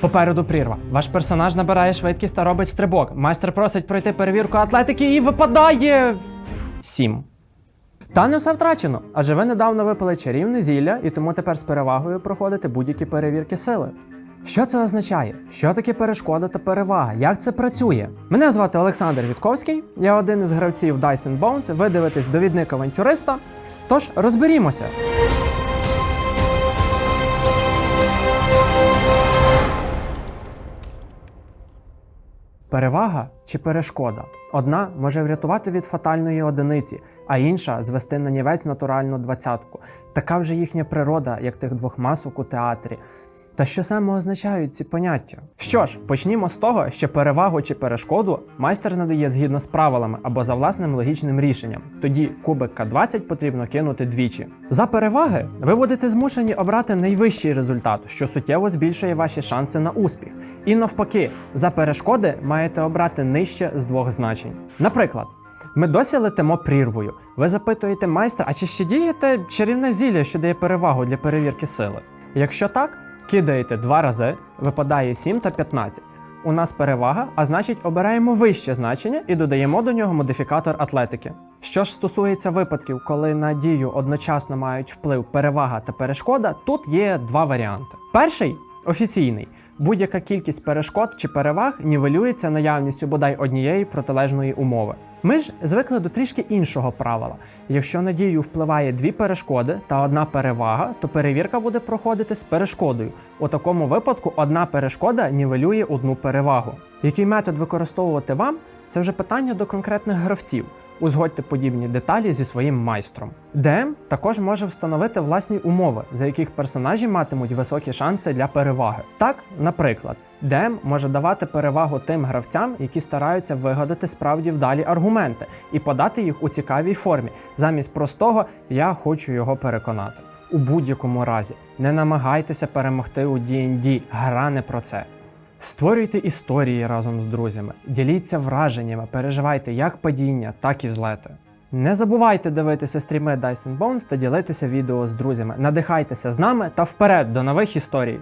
Попереду прірва. Ваш персонаж набирає швидкість та робить стрибок. Майстер просить пройти перевірку атлетики і випадає. Сім. Та не все втрачено, адже ви недавно випили чарівне зілля і тому тепер з перевагою проходите будь-які перевірки сили. Що це означає? Що таке перешкода та перевага? Як це працює? Мене звати Олександр Вітковський, я один із гравців Dice Bones. Ви дивитесь довідник авантюриста. Тож розберімося. Перевага чи перешкода? Одна може врятувати від фатальної одиниці, а інша звести на нівець натуральну двадцятку. Така вже їхня природа, як тих двох масок у театрі. Та що саме означають ці поняття? Що ж, почнімо з того, що перевагу чи перешкоду майстер надає згідно з правилами або за власним логічним рішенням. Тоді кубик К20 потрібно кинути двічі. За переваги ви будете змушені обрати найвищий результат, що суттєво збільшує ваші шанси на успіх. І навпаки, за перешкоди маєте обрати нижче з двох значень. Наприклад. Ми досі летимо прірвою. Ви запитуєте майстра, а чи ще дієте чарівне зілля, що дає перевагу для перевірки сили? Якщо так, кидаєте два рази, випадає 7 та 15. У нас перевага, а значить обираємо вище значення і додаємо до нього модифікатор атлетики. Що ж стосується випадків, коли на дію одночасно мають вплив перевага та перешкода, тут є два варіанти. Перший офіційний. Будь-яка кількість перешкод чи переваг нівелюється наявністю бодай однієї протилежної умови. Ми ж звикли до трішки іншого правила. Якщо на дію впливає дві перешкоди та одна перевага, то перевірка буде проходити з перешкодою. У такому випадку одна перешкода нівелює одну перевагу. Який метод використовувати вам це вже питання до конкретних гравців. Узгодьте подібні деталі зі своїм майстром. ДМ також може встановити власні умови, за яких персонажі матимуть високі шанси для переваги. Так, наприклад, ДМ може давати перевагу тим гравцям, які стараються вигадати справді вдалі аргументи і подати їх у цікавій формі, замість простого я хочу його переконати. У будь-якому разі не намагайтеся перемогти у D&D, гра не про це. Створюйте історії разом з друзями, діліться враженнями, переживайте як падіння, так і злети. Не забувайте дивитися стріми and Bones та ділитися відео з друзями. Надихайтеся з нами та вперед до нових історій!